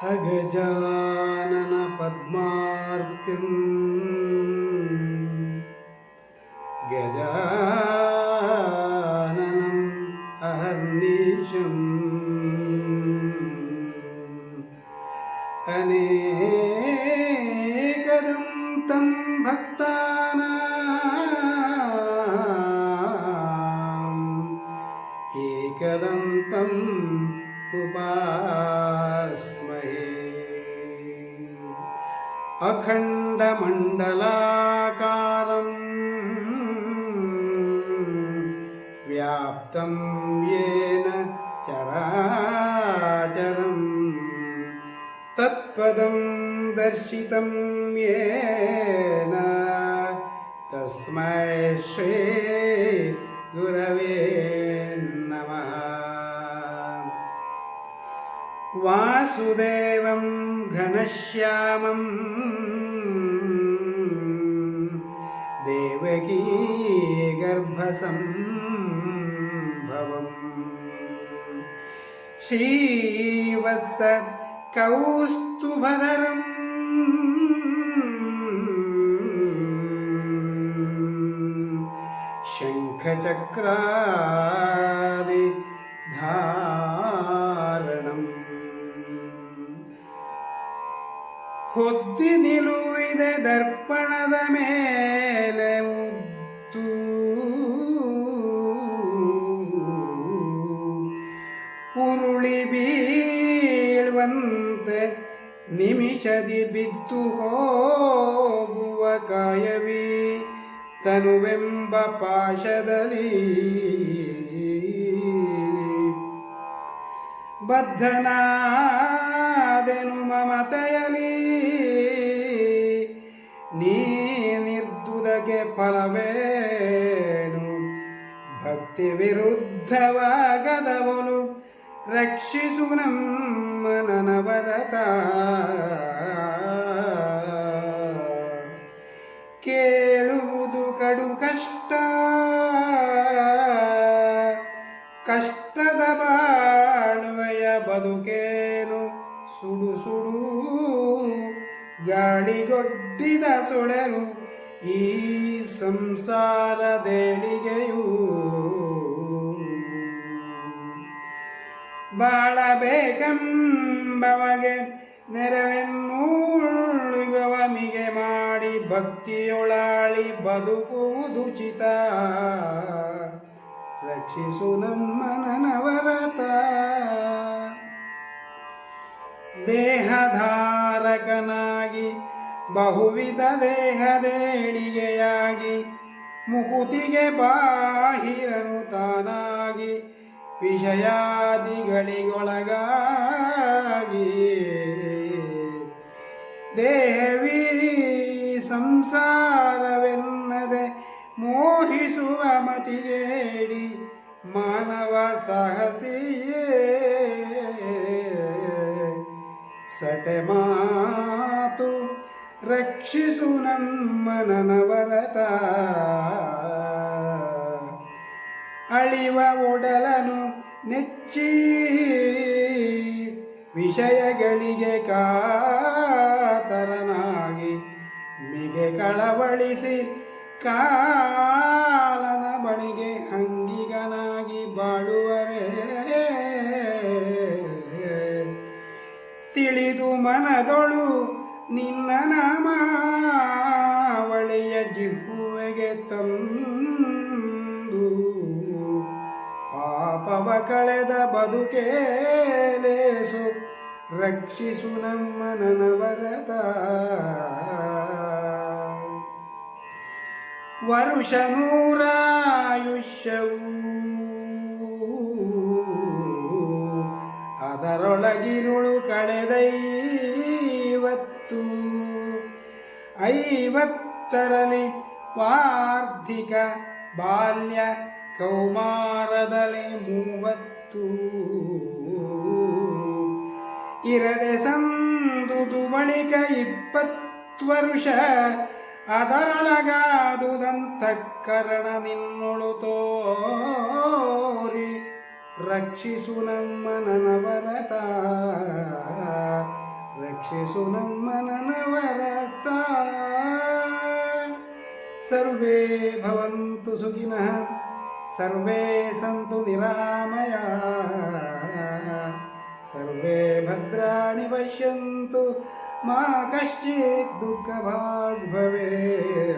अगजाननपद्मार्किम् गजा अखण्डमण्डलाकारम् व्याप्तं येन चराचरम् तत्पदं दर्शितं येन तस्मै श्री गुरवे വാസുദേവം ഘനശ്യാമം. ദേവകീ ഗർഭസംഭവം. ശ്രീവത്സ കൗസ്തുഭതരം ശംഖചക്രാദി ധാ ಹೊದ್ದಿ ನಿಲುವಿದೆ ದರ್ಪಣದ ಮೇಲೆ ಮುದ್ದು ಉರುಳಿ ಬೀಳುವಂತೆ ನಿಮಿಷದಿ ಬಿದ್ದು ಹೋಗುವ ಕಾಯವಿ ತನುವೆಂಬ ಪಾಶದಲ್ಲಿ. ಬದ್ಧನಾದೆನು ಮಮತೆಯಲಿ. ನೀ ನಿರ್ದುದಗೆ ಫಲವೇನು? ಭಕ್ತಿ ವಿರುದ್ಧವಾಗದವನು. ರಕ್ಷಿಸು ನಮ್ಮ ನನವರತ. ಕೇಳುವುದು ಕಡು ಕಷ್ಟ. ಕಷ್ಟದ ಬಾಳುವೆಯ ಬದುಕೇನು? ಸುಡು ಸುಡು ಗಾಳಿಗೊಡ್ಡಿದ ಸೊಳೆನು ಈ ಸಂಸಾರ ಸಂಸಾರದೇಳಿಗೆಯೂ ಬಾಳಬೇಕೆಂಬವಗೆ ನೆರವೆನ್ನೂಳುಗವಮಿಗೆ ಮಾಡಿ ಭಕ್ತಿಯೊಳಾಳಿ ಬದುಕುವುದುಚಿತ ರಕ್ಷಿಸು ನಮ್ಮ ನನವರತ ದೇಹಧಾರಕನಾಗಿ ಬಹುವಿಧ ದೇಹದೇಣಿಗೆಯಾಗಿ ಮುಕುತಿಗೆ ಬಾಹಿರನು ತಾನಾಗಿ ವಿಷಯಾದಿಗಳಿಗೊಳಗಾಗಿ. ದೇವಿ ಸಂಸಾರವೆನ್ನದೆ ಮೋಹಿಸುವ ಮತಿಗೇಡಿ ಮಾನವ ಸಾಹಸಿಯೇ ಸಟೆ ಮಾತು ರಕ್ಷಿಸು ನಮ್ಮ ನನವರತ ಅಳಿವ ಒಡಲನು ನೆಚ್ಚಿ ವಿಷಯಗಳಿಗೆ ಕಾತರನಾಗಿ ಮಿಗೆ ಕಳವಳಿಸಿ ಕಾಲನ ತಿಳಿದು ಮನದೊಳು ನಿನ್ನ ನಾಮಾವಳಿಯ ಜಿಹುವೆಗೆ ತಂದು. ಪಾಪವ ಕಳೆದ ಬದುಕೇಲೇಸು ರಕ್ಷಿಸು ನಮ್ಮ ನನವರದ ವರುಷ ನೂರಾಯುಷ್ಯವು ಅದರೊಳಗಿರುಳು ಕಳೆದೈವತ್ತು. ಐವತ್ತರಲಿ ವಾರ್ಧಿಕ ಬಾಲ್ಯ ಕೌಮಾರದಲ್ಲಿ ಮೂವತ್ತು. ಇರದೆ ಸಂದುದು ಬಳಿಕ ಇಪ್ಪತ್ತು ವರುಷ ಅದರೊಳಗಾದುದಂತಃಕರಣ ನಿನ್ನೊಳು ತೋರಿ. ರಕ್ಷಿಸು ನಮ್ಮ ನನವರತ ರಕ್ಷಿಸು ನಮ್ಮ ನನವರತ ಸರ್ವೇ ಭವಂತು ಸುಖಿನಃ ಸರ್ವೇ ಸಂತು ನಿರಾಮಯ ಸರ್ವೇ ಭದ್ರಾಣಿ ಪಶ್ಯಂತು ಮಾ ಕಶ್ಚಿತ್ ದುಃಖ ಭಾಗ್ ಭವೇತ್